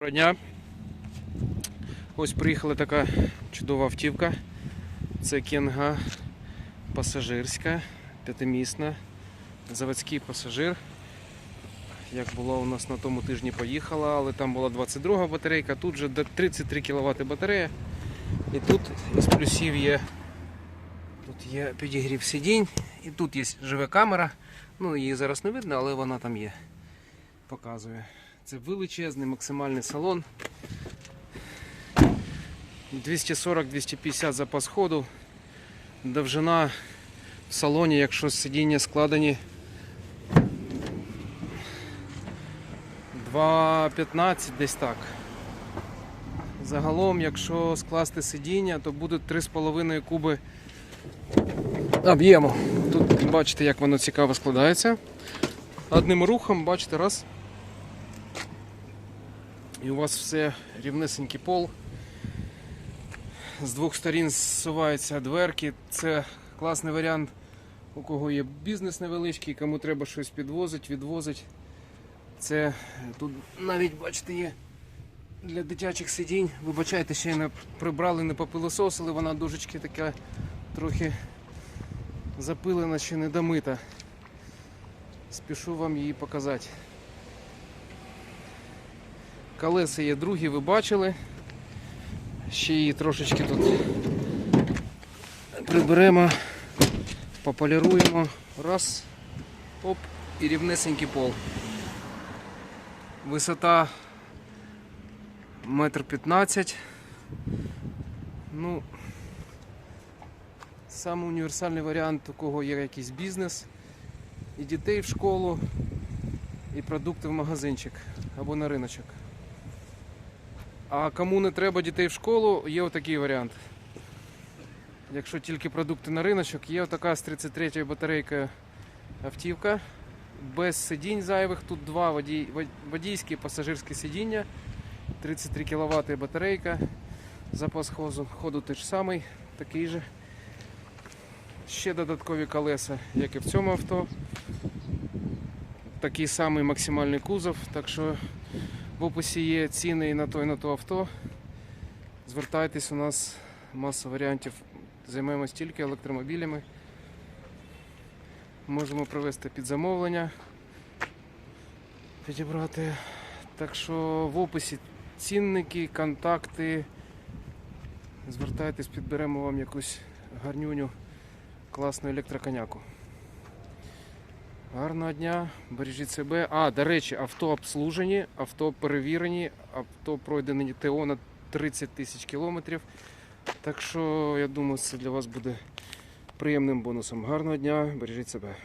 Доброго дня. Ось приїхала така чудова автівка. Це Кенга пасажирська, п'ятимісна, заводський пасажир. Як було у нас на тому тижні поїхала, але там була 22 батарейка, тут же 33 кВт батарея. І тут із плюсів є, тут є підігрів сидінь, і тут є живе камера. Ну, її зараз не видно, але вона там є. Показує. Це величезний максимальний салон. 240-250 запас ходу. Довжина в салоні, якщо сидіння складені 2,15 десь так. Загалом, якщо скласти сидіння, то буде 3,5 куби об'єму. Тут бачите, як воно цікаво складається. Одним рухом, бачите, раз. І у вас все рівнесенький пол. З двох сторін зсуваються дверки. Це класний варіант, у кого є бізнес невеличкий, кому треба щось підвозити, відвозити. Це тут навіть, бачите, є для дитячих сидінь. Вибачайте, ще не прибрали, не попилососили, вона дужечки така трохи запилена, ще не домита. Спішу вам її показати. Колеса є другі, ви бачили. Ще її трошечки тут приберемо, пополіруємо. Раз, оп, і рівнесенький пол. Висота метр п'ятнадцять. Ну, саме універсальний варіант, у кого є якийсь бізнес, і дітей в школу, і продукти в магазинчик або на риночок. А кому не треба дітей в школу, є отакий варіант. Якщо тільки продукти на риночок, є отака з 33 батарейкою автівка. Без сидінь зайвих. Тут два водій, водійські пасажирські сидіння. 33 кВт батарейка. Запас ходу, ходу той самий, такий же. Ще додаткові колеса, як і в цьому авто. Такий самий максимальний кузов, так що в описі є ціни і на то, і на то авто. Звертайтесь, у нас маса варіантів. Займаємось тільки електромобілями. Можемо провести під замовлення, підібрати. Так що в описі цінники, контакти. Звертайтесь, підберемо вам якусь гарнюню, класну електроконяку. Гарного дня, бережіть себе. А, до речі, авто обслужені, авто перевірені, авто пройдені ТО на 30 тисяч кілометрів. Так що я думаю, це для вас буде приємним бонусом. Гарного дня, бережіть себе.